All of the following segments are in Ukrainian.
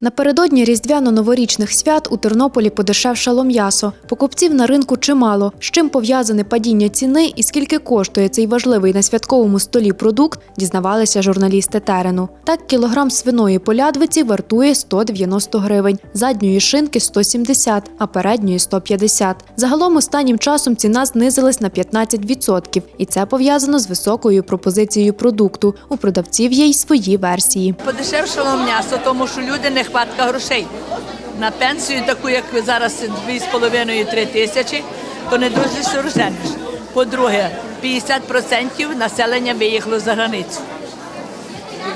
Напередодні різдвяно-новорічних свят у Тернополі подешевшало м'ясо. Покупців на ринку чимало. З чим пов'язане падіння ціни і скільки коштує цей важливий на святковому столі продукт, дізнавалися журналісти терену. Так, кілограм свиної полядвиці вартує 190 гривень, задньої шинки 170, а передньої 150. Загалом останнім часом ціна знизилась на 15%, і це пов'язано з високою пропозицією продукту. У продавців є й свої версії. Подешевшало м'ясо, тому що люди нехватка грошей. На пенсію, таку, як зараз 2,5-3 тисячі, то не дуже що. По-друге, 50% населення виїхало за границю.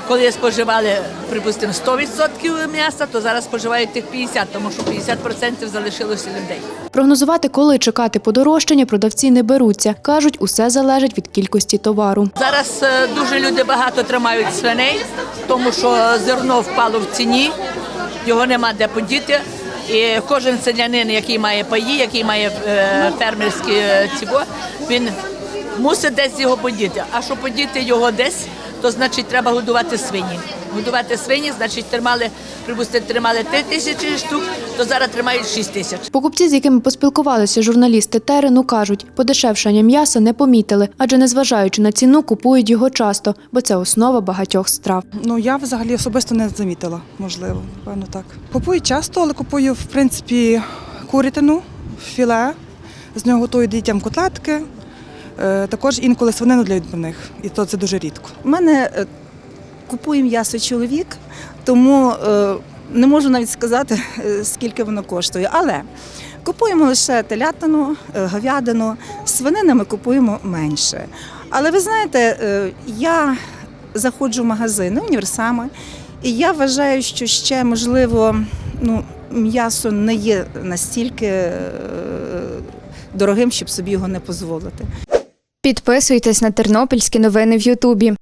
Коли споживали, припустимо, 100% м'яса, то зараз споживають тих 50%, тому що 50% залишилося людей. Прогнозувати, коли чекати подорожчання, продавці не беруться. Кажуть, усе залежить від кількості товару. Зараз е, дуже люди багато тримають свиней, тому що зерно впало в ціні, його нема де подіти. І кожен селянин, який має паї, який має е, фермерські е, ціво, він мусить десь його подіти. А щоб подіти його десь, то значить треба годувати свині. Годувати свині, значить, тримали, припустимо, тримали 3 тисячі штук, то зараз тримають 6 тисяч. Покупці, з якими поспілкувалися журналісти терену, кажуть, подешевшання м'яса не помітили, адже незважаючи на ціну, купують його часто, бо це основа багатьох страв. Ну я взагалі особисто не замітила, можливо, певно так. Купую часто, але купую в принципі курятину, філе. З нього готую дітям котлетки. Е, Також інколи свинину для відбивних, і то це дуже рідко. У мене е, купує м'ясо чоловік, тому е, не можу навіть сказати, е, скільки воно коштує. Але купуємо лише телятину, е, говядину, свинини ми купуємо менше. Але ви знаєте, я заходжу в магазини, універсами, і я вважаю, що ще можливо ну, м'ясо не є настільки дорогим, щоб собі його не дозволити. Підписуйтесь на тернопільські новини в Ютубі.